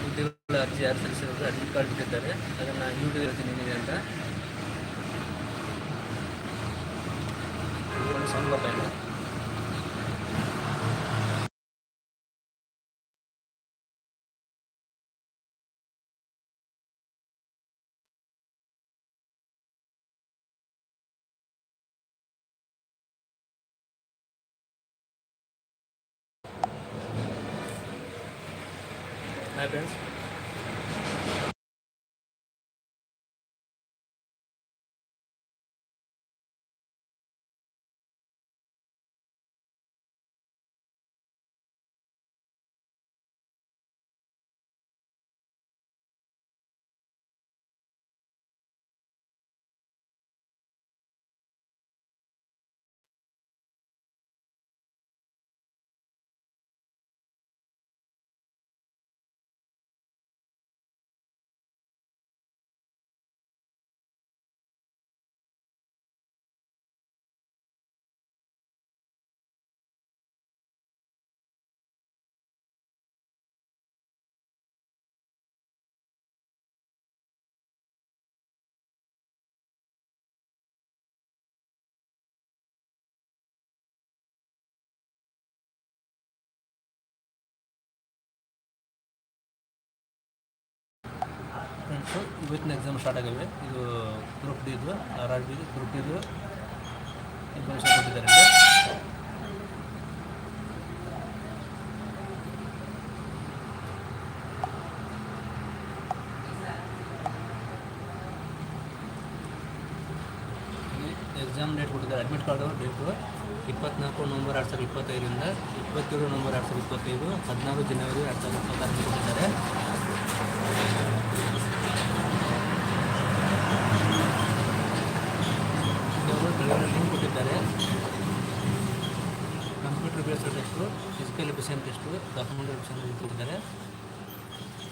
ಹುದ್ದೆಗಳ ಅರ್ಜಿ ಯಾರು ಸಲ್ಲಿಸಿರೋದು ಅಡ್ಮಿಟ್ ಕಾರ್ಡ್ ಬಿಟ್ಟಿದ್ದಾರೆ ಅದನ್ನು ಯೂಟ್ಯೂಬ್ ಹೇಳ್ತೀನಿ ಏನಿದೆ ಅಂತ. ಸೌಂಡ್ ಬರ್ತಾ ಇಲ್ಲ ಫ್ರೆಂಡ್ಸ್ ಇವತ್ತಿನ ಎಕ್ಸಾಮ್ ಸ್ಟಾರ್ಟ್ ಆಗಿವೆ. ಇದು ಗ್ರೂಪ್ ಡಿ ಇದು ಆರ್ ಆರ್ ಬಿ ಗ್ರೂಪ್ ಡಿದು ಇನ್ಫಾರ್ಮೇಷನ್ ಕೊಟ್ಟಿದ್ದಾರೆ ಎಕ್ಸಾಮ್ ಡೇಟ್ ಕೊಟ್ಟಿದ್ದಾರೆ. ಅಡ್ಮಿಟ್ ಕಾರ್ಡು ಡೇಟು ಇಪ್ಪತ್ನಾಲ್ಕು ನವಂಬರ್ ಎರಡು ಸಾವಿರದ ಇಪ್ಪತ್ತೈದರಿಂದ ಇಪ್ಪತ್ತೇಳು ನವಂಬರ್ ಎರಡು ಸಾವಿರದ ಇಪ್ಪತ್ತೈದು, ಹದಿನಾರು ಜನವರಿ ಎರಡು ಸಾವಿರದ ಇಪ್ಪತ್ತಾರು ಕೊಟ್ಟಿದ್ದಾರೆ. ಲಿಂಕ್ ಕೊಟ್ಟಿದ್ದಾರೆ computer based test physical efficiency test document efficiency ಕೊಟ್ಟಿದ್ದಾರೆ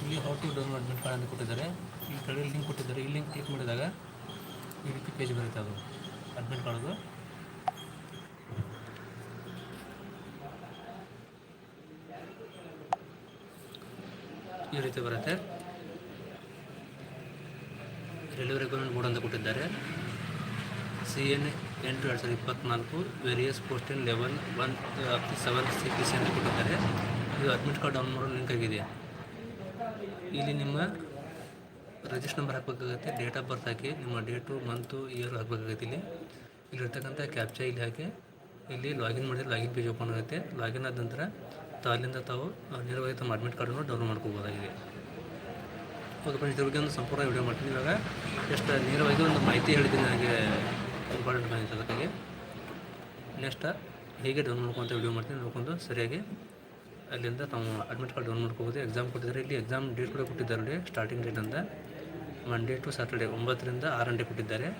ಇಲ್ಲಿ ಹೌ ಟು ಅಡ್ಮಿಟ್ ಕಾರ್ಡ್ ಅಂತ ಕೊಟ್ಟಿದ್ದಾರೆ ಈ ಕಡೆ ಲಿಂಕ್ ಕೊಟ್ಟಿದ್ದಾರೆ ಈ ಲಿಂಕ್ ಕ್ಲಿಕ್ ಮಾಡಿದಾಗ ಈ ರೀತಿ ಪೇಜ್ ಬರುತ್ತೆ ಅದು ಅಡ್ಮಿಟ್ ಕಾರ್ಡ್ದು ಈ ರೀತಿ ಬರುತ್ತೆ. ರೈಲ್ವೆ ರೆಗ್ಯುಲೇಟ್ ಬೋರ್ಡ್ ಅಂತ ಕೊಟ್ಟಿದ್ದಾರೆ. ಸಿ ಎನ್ ಎಂಟು ಎರಡು ಸಾವಿರದ ಇಪ್ಪತ್ತ್ನಾಲ್ಕು various post in level one seven C P C ಅಂತ ಕೊಟ್ಟಿದ್ದಾರೆ. ಇದು ಅಡ್ಮಿಟ್ ಕಾರ್ಡ್ ಡೌನ್ ಮಾಡೋ ಲಿಂಕ್ ಆಗಿದೆ. ಇಲ್ಲಿ ನಿಮ್ಮ ರಿಜಿಸ್ಟರ್ ನಂಬರ್ ಹಾಕಬೇಕಾಗತ್ತೆ ಡೇಟ್ ಆಫ್ ಬರ್ತ್ ಹಾಕಿ, ನಿಮ್ಮ ಡೇಟು ಮಂತು ಇಯರ್ ಹಾಕಬೇಕಾಗತ್ತೆ ಇಲ್ಲಿ. ಇಲ್ಲಿರ್ತಕ್ಕಂಥ ಕ್ಯಾಪ್ಚಾ ಇಲ್ಲಿ ಹಾಕಿ, ಇಲ್ಲಿ ಲಾಗಿನ್ ಮಾಡಿದ್ರೆ ಲಾಗಿನ್ ಪೇಜ್ ಓಪನ್ ಆಗುತ್ತೆ. ಲಾಗಿನ್ ಆದ ನಂತರ ತಾಲಿಂದ ತಾವು ನೇರವಾಗಿ ತಮ್ಮ ಅಡ್ಮಿಟ್ ಕಾರ್ಡನ್ನು ಡೌನ್ಲೋಡ್ ಮಾಡ್ಕೋಬೋದಾಗಿದೆ. ಓಕೆ ಫ್ರೆಂಡ್ಸ್ ಇದ್ರ ಬಗ್ಗೆ ಒಂದು ಸಂಪೂರ್ಣ ವಿಡಿಯೋ ಮಾಡ್ತೀನಿ. ಇವಾಗ ಎಷ್ಟು ನೇರವಾಗಿ ಒಂದು ಮಾಹಿತಿ ಹೇಳಿದ್ದೀನಿ ನನಗೆ ಇಂಪಾರ್ಟೆಂಟ್ ಬಂದಿತ್ತು ಅದಕ್ಕಾಗಿ ನೆಕ್ಸ್ಟ್ ಹೇಗೆ ಡೌನ್ ಮಾಡ್ಕೊಂತ ವಿಡಿಯೋ ಮಾಡ್ತೀನಿ ನೋಡ್ಕೊಂಡು ಸರಿಯಾಗಿ ಅಲ್ಲಿಂದ ತಾವು ಅಡ್ಮಿಟ್ ಕಾರ್ಡ್ ಡೌನ್ ಮಾಡ್ಕೋಬೋದು. ಎಕ್ಸಾಮ್ ಕೊಟ್ಟಿದ್ದಾರೆ. ಇಲ್ಲಿ ಎಕ್ಸಾಮ್ ಡೇಟ್ ಕೂಡ ಕೊಟ್ಟಿದ್ದಾರೆ ನೋಡಿ ಸ್ಟಾರ್ಟಿಂಗ್ ಡೇಟ್ ಅಂತ ಮಂಡೇ ಟು ಸಾಟರ್ಡೆ ಒಂಬತ್ತರಿಂದ ಆರು ಗಂಟೆ ಕೊಟ್ಟಿದ್ದಾರೆ.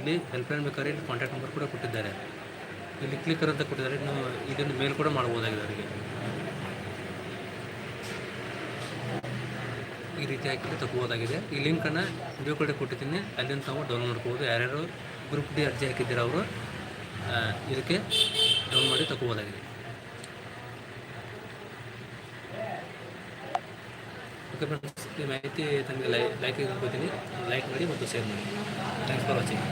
ಇಲ್ಲಿ ಹೆಲ್ಪ್ಲೈನ್ ಬೇಕಾದ್ರೆ ಇಲ್ಲಿ ಕಾಂಟ್ಯಾಕ್ಟ್ ನಂಬರ್ ಕೂಡ ಕೊಟ್ಟಿದ್ದಾರೆ. ಇಲ್ಲಿ ಕ್ಲಿಕ್ ಅಂತ ಕೊಟ್ಟಿದ್ದಾರೆ. ನೀವು ಇದನ್ನು ಮೇಲ್ ಕೂಡ ಮಾಡ್ಬೋದಾಗಿದೆ ಅವರಿಗೆ. ಈ ರೀತಿ ಹಾಕಿ ತಗೋಬೋದಾಗಿದೆ ಈ ಲಿಂಕನ್ನು ವಿಡಿಯೋ ಕಡೆ ಕೊಟ್ಟಿದ್ದೀನಿ. ಅಲ್ಲಿಂದ ತಾವು ಡೌನ್ಲೋಡ್ ಮಾಡ್ಕೋಬೋದು ಯಾರ್ಯಾರು ಗ್ರೂಪ್ ಡಿ ಅರ್ಜಿ ಹಾಕಿದ್ದೀರ ಅವರು ಇದಕ್ಕೆ ಡೌನ್ ಮಾಡಿ ತಗೋಬೋದಾಗಿದೆ. ಓಕೆ ಫ್ರೆಂಡ್ಸ್ ಈ ಮಾಹಿತಿ ತಮಗೆ ಲೈ ಲೈಕ್ ಅನ್ಕೋತೀನಿ ಲೈಕ್ ಮಾಡಿ ಮತ್ತು ಶೇರ್ ಮಾಡಿ. Thanks for watching